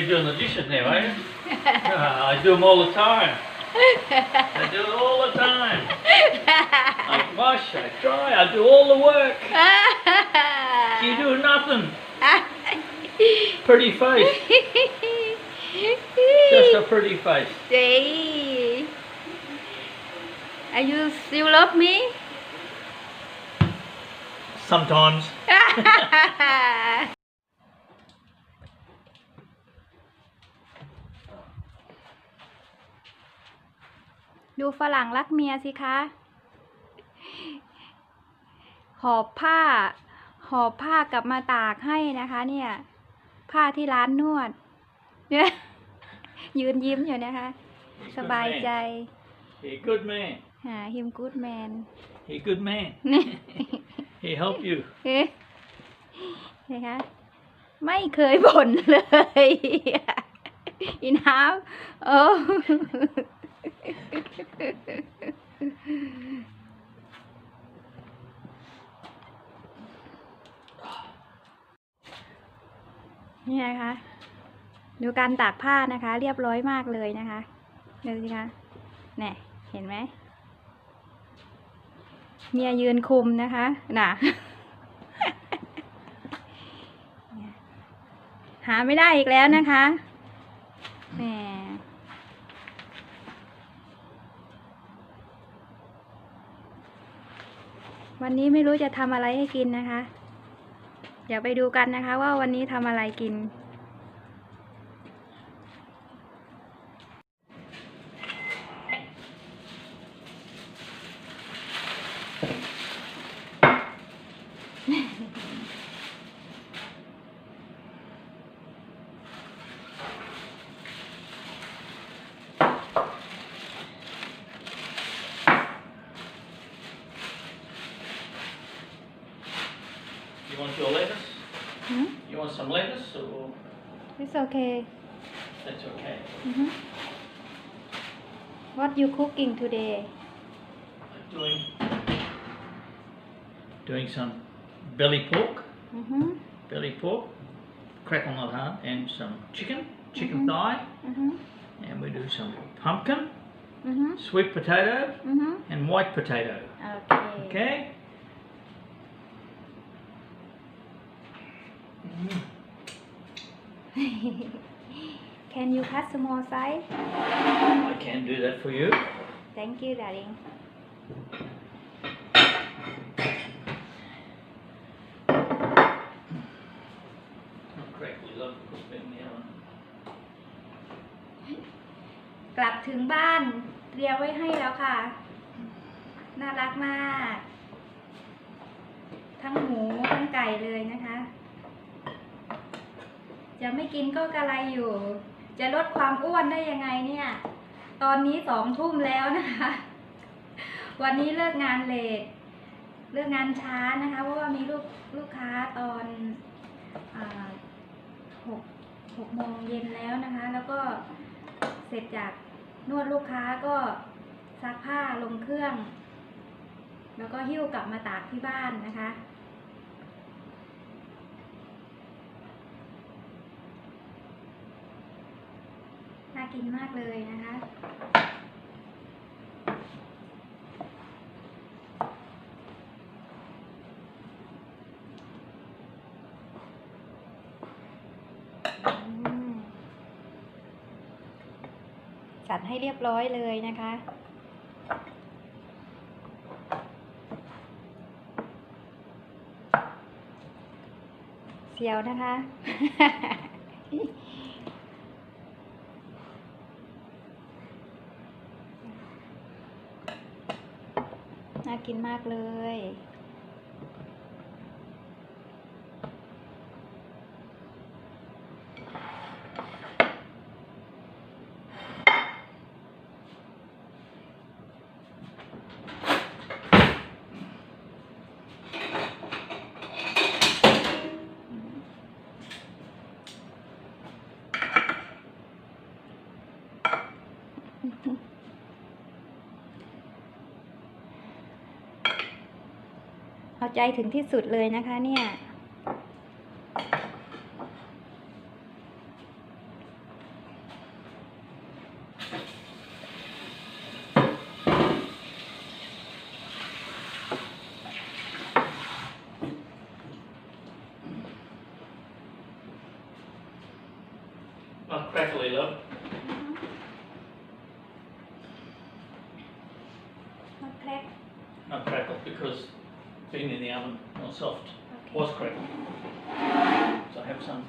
You doing the dishes now, are you? I do them all the time. I do it all the time. I wash, I dry, I do all the work. You do nothing. Pretty face. Just a pretty face. Hey. Are you still love me? Sometimes. ฝรั่งรักเมียสิคะ หอบผ้า หอบผ้ากลับมาตากให้นะคะ เนี่ย ผ้าที่ร้านนวด เนี่ย ยืนยิ้มอยู่นะคะ He's ส good บาย man. ใจ He good man. หา him good man He good man. He help you. เอ๊ะนะคะไม่เคยบ่นเลยอินฮาวโอ้ นี่นะคะ ดูการตากผ้านะคะ เรียบร้อยมากเลยนะคะดูสิคะเนี่ยเห็นไหมเมียยืนคุมนะคะน่ะหาไม่ได้อีกแล้วนะคะแหม วันนี้ไม่รู้จะทำอะไรให้กินนะคะ เดี๋ยวไปดูกันนะคะว่าวันนี้ทำอะไรกิน You want your lettuce? หืม You want some lettuce or It's okay that's okay. อือฮึ What you cooking today Doing doing some belly pork, อือฮึ belly pork, crack on the heart, and some chicken, chicken Mhm. thigh, อือฮึ and we do some pumpkin, อือฮึ sweet potato, อือฮึ and white potato. โอเค Okay. Can you cut small size I can do that for you. Thank you darling Oh, crap, we love to put them down. กลับถึงบ้านเตรียมไว้ให้แล้วค่ะ น่ารักมาก ทั้งหมูทั้งไก่เลยนะคะ จะไม่กินก็กระไรอยู่ จะลดความอ้วนได้ยังไงเนี่ย ตอนนี้สองทุ่มแล้วนะคะ วันนี้เลิกงานเลทเลิกงานช้านะคะ เพราะว่ามีลูกลูกค้าตอนหกหกโมงเย็นแล้วนะคะ แล้วก็เสร็จจากนวดลูกค้าก็ซักผ้าลงเครื่อง แล้วก็หิ้วกลับมาตากที่บ้านนะคะ กินมากเลยนะคะอืมจัดให้เรียบร้อยเลยนะคะเสียวนะคะ กินมากเลย เอาใจถึงที่สุดเลยนะคะเนี่ยมาแปลกเลยแล้ว in the oven, not soft. Was crackled. So I have some.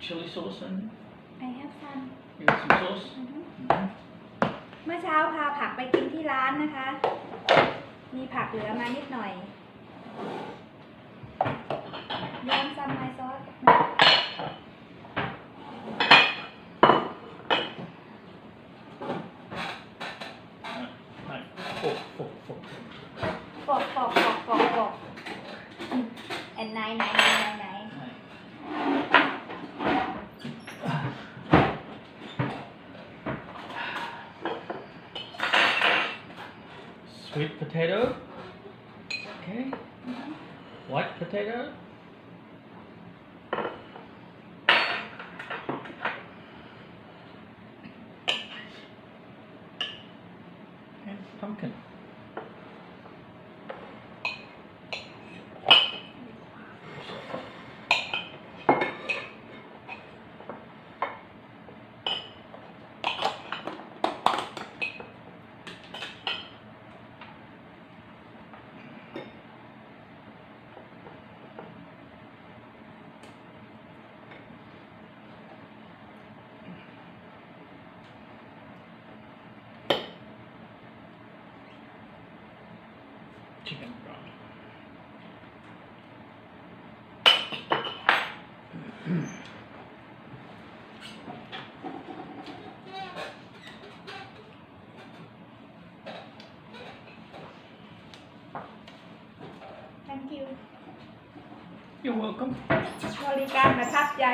Chili sauce in มื่อเช้าพาผักไปกินที่ร้านนะคะ มีผักเหลือมานิดหน่อยยอมซัมไมซอส No, no. Fork, fork, fork. ปอกปอกปอกปอกปอกแอนไหนไหน Sweet potato. Okay. White potato. And pumpkin. You're welcome. บริการประทับใจ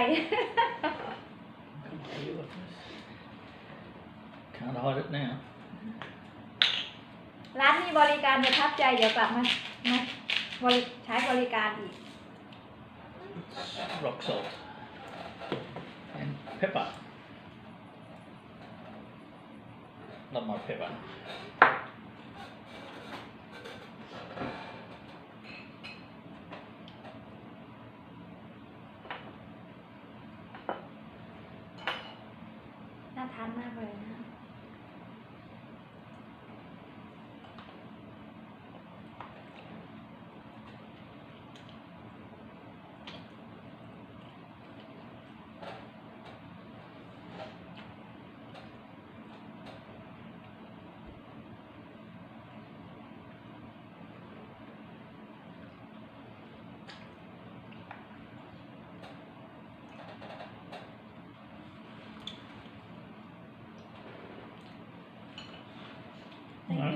You look this. Can't hide it now. ร้านมีบริการประทับใจเดี๋ยวกลับมามาบริใช้บริการอีก It's rock salt and pepper. Love my pepper. ทานมากเลยนะ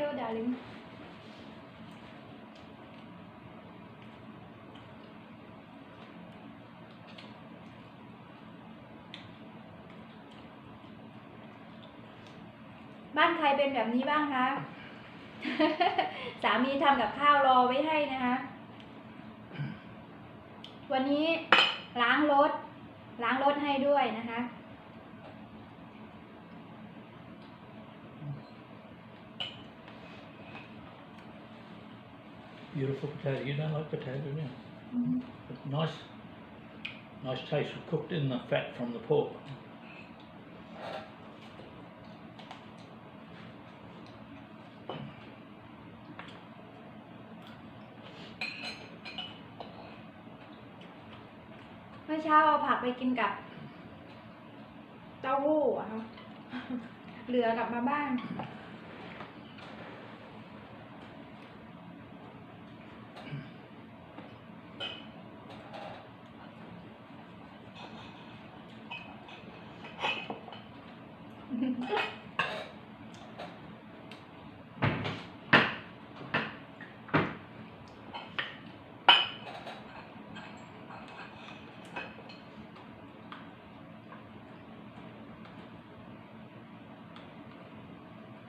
you, darling บ้านใครเป็นแบบนี้บ้างคะ สามีทำกับข้าวรอไว้ให้นะคะ วันนี้ล้างรถ ล้างรถให้ด้วยนะคะ Beautiful potato. You don't like potato, do you? But nice, nice taste. Cooked in the fat from the pork. Ừm. เมื่อเช้าเอาผักไปกินกับเต้าหู้อะค่ะเหลือกลับมาบ้าน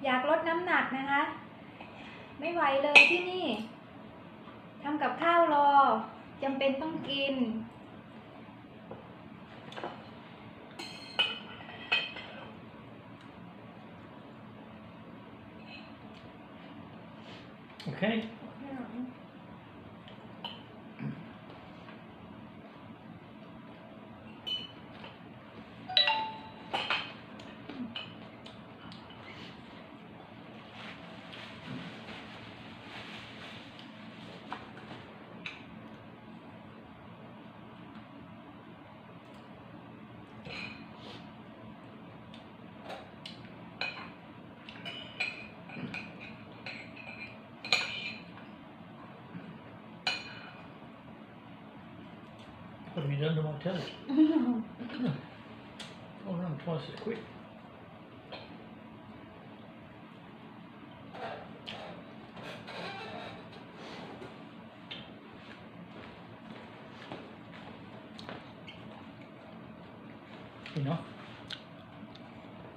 อยากลดน้ำหนักนะคะ ไม่ไหวเลยที่นี่ทำกับข้าวรอจำเป็นต้องกิน Okay. 'What have you done to my telly? I'll run twice as quick.